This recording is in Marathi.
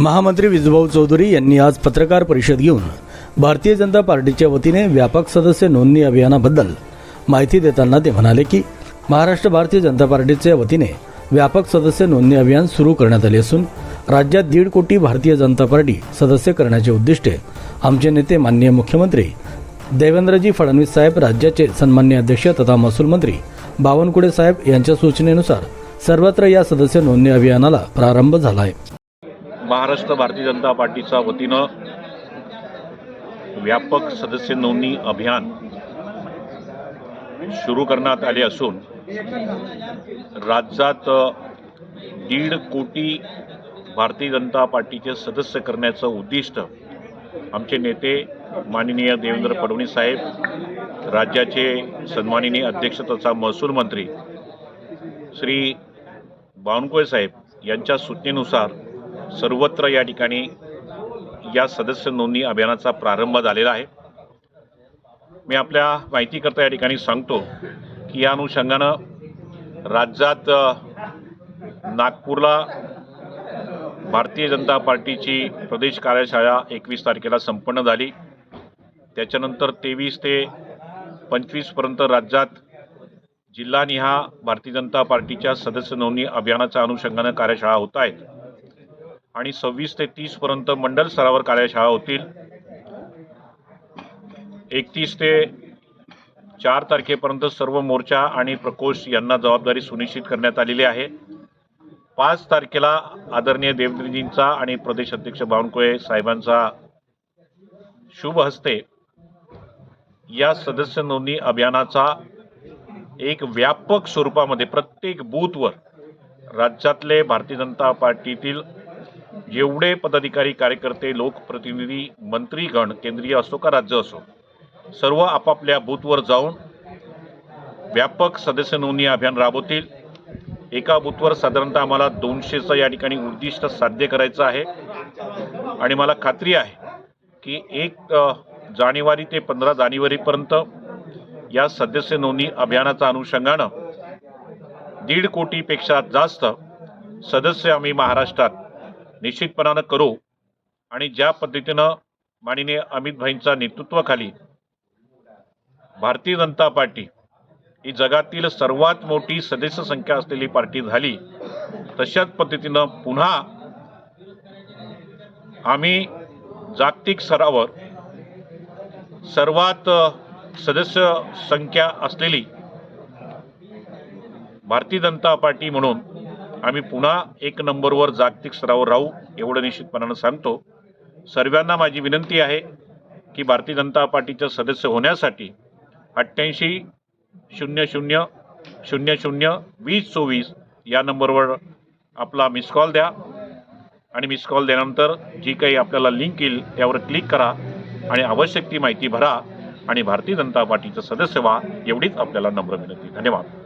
महामंत्री विजूभाऊ चौधरी यांनी आज पत्रकार परिषद घेऊन भारतीय जनता पार्टीच्या वतीने व्यापक सदस्य नोंदणी अभियानाबद्दल माहिती देताना ते म्हणाले की महाराष्ट्र भारतीय जनता पार्टीच्या वतीने व्यापक सदस्य नोंदणी अभियान सुरू करण्यात आले असून राज्यात दीड कोटी भारतीय जनता पार्टी सदस्य करण्याचे उद्दिष्टे आमचे नेते माननीय मुख्यमंत्री देवेंद्रजी फडणवीस साहेब राज्याचे सन्मान्य अध्यक्ष तथा महसूल मंत्री बावनकुळे साहेब यांच्या सूचनेनुसार सर्वत्र या सदस्य नोंदणी अभियानाला प्रारंभ झाला आहे. महाराष्ट्र भारतीय जनता पार्टीच्या वतीनं व्यापक सदस्य नोंदणी अभियान सुरू करण्यात आले असून राज्यात दीड कोटी भारतीय जनता पार्टीचे सदस्य करण्याचं उद्दिष्ट आमचे नेते माननीय देवेंद्र फडणवीस साहेब राज्याचे सन्माननीय अध्यक्ष तथा महसूल मंत्री श्री बावनकुळे साहेब यांच्या सूचनेनुसार सर्वत्र या ठिकाणी या सदस्य नोंदणी अभियानाचा प्रारंभ झालेला आहे. मी आपल्या माहितीकरता या ठिकाणी सांगतो की या अनुषंगानं राज्यात नागपूरला भारतीय जनता पार्टीची प्रदेश कार्यशाळा एकवीस तारखेला संपन्न झाली. त्याच्यानंतर तेवीस ते पंचवीसपर्यंत राज्यात जिल्हानिहा भारतीय जनता पार्टीच्या सदस्य नोंदणी अभियानाच्या अनुषंगानं कार्यशाळा होत आहेत. आणि सव्वीस ते तीसपर्यंत मंडल स्तरावर कार्यशाळा होतील. एकतीस ते चार तारखेपर्यंत सर्व मोर्चा आणि प्रकोष्ठ यांना जबाबदारी सुनिश्चित करण्यात आलेली आहे. पाच तारखेला आदरणीय देवेंद्रजींचा आणि प्रदेश अध्यक्ष बावनकुळे साहेबांचा शुभ हस्ते या सदस्य नोंदणी अभियानाचा एक व्यापक स्वरूपामध्ये प्रत्येक बूथवर राज्यातले भारतीय जनता पार्टीतील जेवढे पदाधिकारी कार्यकर्ते लोकप्रतिनिधी मंत्रीगण केंद्रीय असो का राज्य असो सर्व आपापल्या बूथवर जाऊन व्यापक सदस्य नोंदणी अभियान राबवतील. एका बूथवर साधारणतः आम्हाला दोनशेचं या ठिकाणी उद्दिष्ट साध्य करायचं आहे. आणि मला खात्री आहे की एक जानेवारी ते पंधरा जानेवारीपर्यंत या सदस्य नोंदणी अभियानाच्या अनुषंगानं दीड कोटीपेक्षा जास्त सदस्य आम्ही महाराष्ट्रात निश्चितपणानं करू आणि ज्या पद्धतीनं माननीय अमितभाईंच्या नेतृत्वाखाली भारतीय जनता पार्टी ही जगातील सर्वात मोठी सदस्य संख्या असलेली पार्टी झाली तशाच पद्धतीनं पुन्हा आम्ही जागतिक स्तरावर सर्वात सदस्य संख्या असलेली भारतीय जनता पार्टी म्हणून आम्ही पुन्हा एक नंबरवर जागतिक स्तरावर राहू एवढं निश्चितपणानं सांगतो. सर्वांना माझी विनंती आहे की भारतीय जनता पार्टीचं सदस्य होण्यासाठी अठ्ठ्याऐंशी शून्य शून्य शून्य शून्य वीस चोवीस या नंबरवर आपला मिस कॉल द्या. आणि मिस कॉल दिल्यानंतर जी काही आपल्याला लिंक येईल त्यावर क्लिक करा आणि आवश्यक ती माहिती भरा आणि भारतीय जनता पार्टीचं सदस्य व्हा एवढीच आपल्याला नम्र विनंती. धन्यवाद.